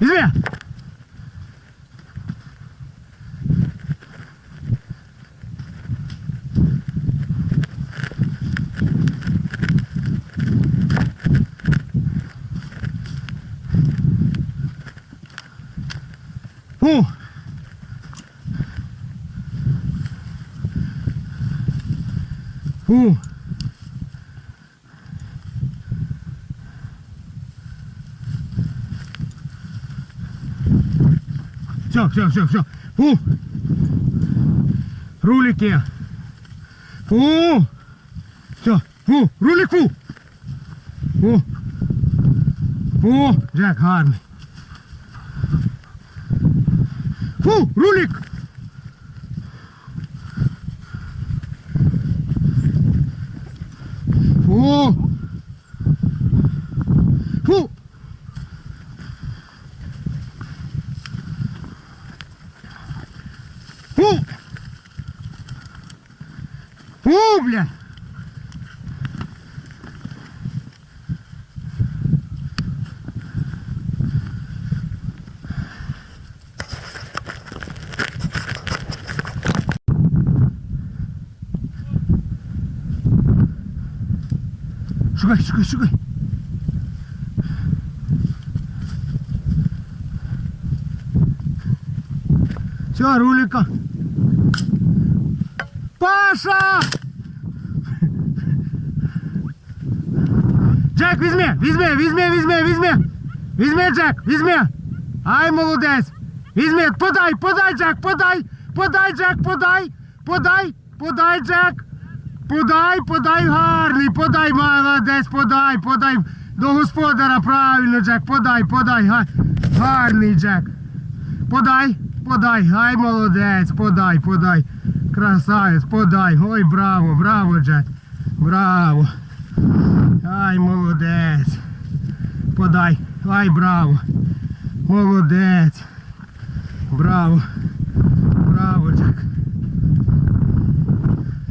Візьми! Фу! Фу! Все, все, все, все. Фу! Рулики! Фу! Все, фу! Рулик фу! Фу! Фу! Джек, гарний! Фу! Рулик! Фу! Фу, бля! Шукай, шукай, шукай. Все, рулика. Паша! Джек, візьми, візьми, візьми, візьми, візьми. Візьми, Джек, візьми. Ай, молодець. Візьми, подай, подай, Джек, подай. Подай, Джек, подай. Подай, подай, Джек. Подай, подай гарний, подай, молодець, подай, подай. До господара правильно, Джек, подай, подай. Гарний, Джек. Подай, подай, гай молодець, подай, подай. Красавець, подай. Ой, браво, браво, Джек. Браво. Ай, молодець. Подай. Ай, браво. Молодець. Браво. Браво, Джек.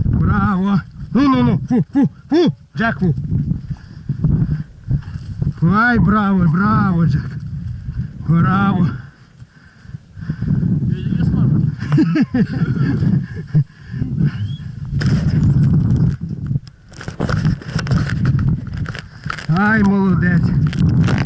Браво. Ну, ну, ну. Фу, фу, фу. Джек, фу. Ай, браво, браво, Джек. Браво. Ай, молодець.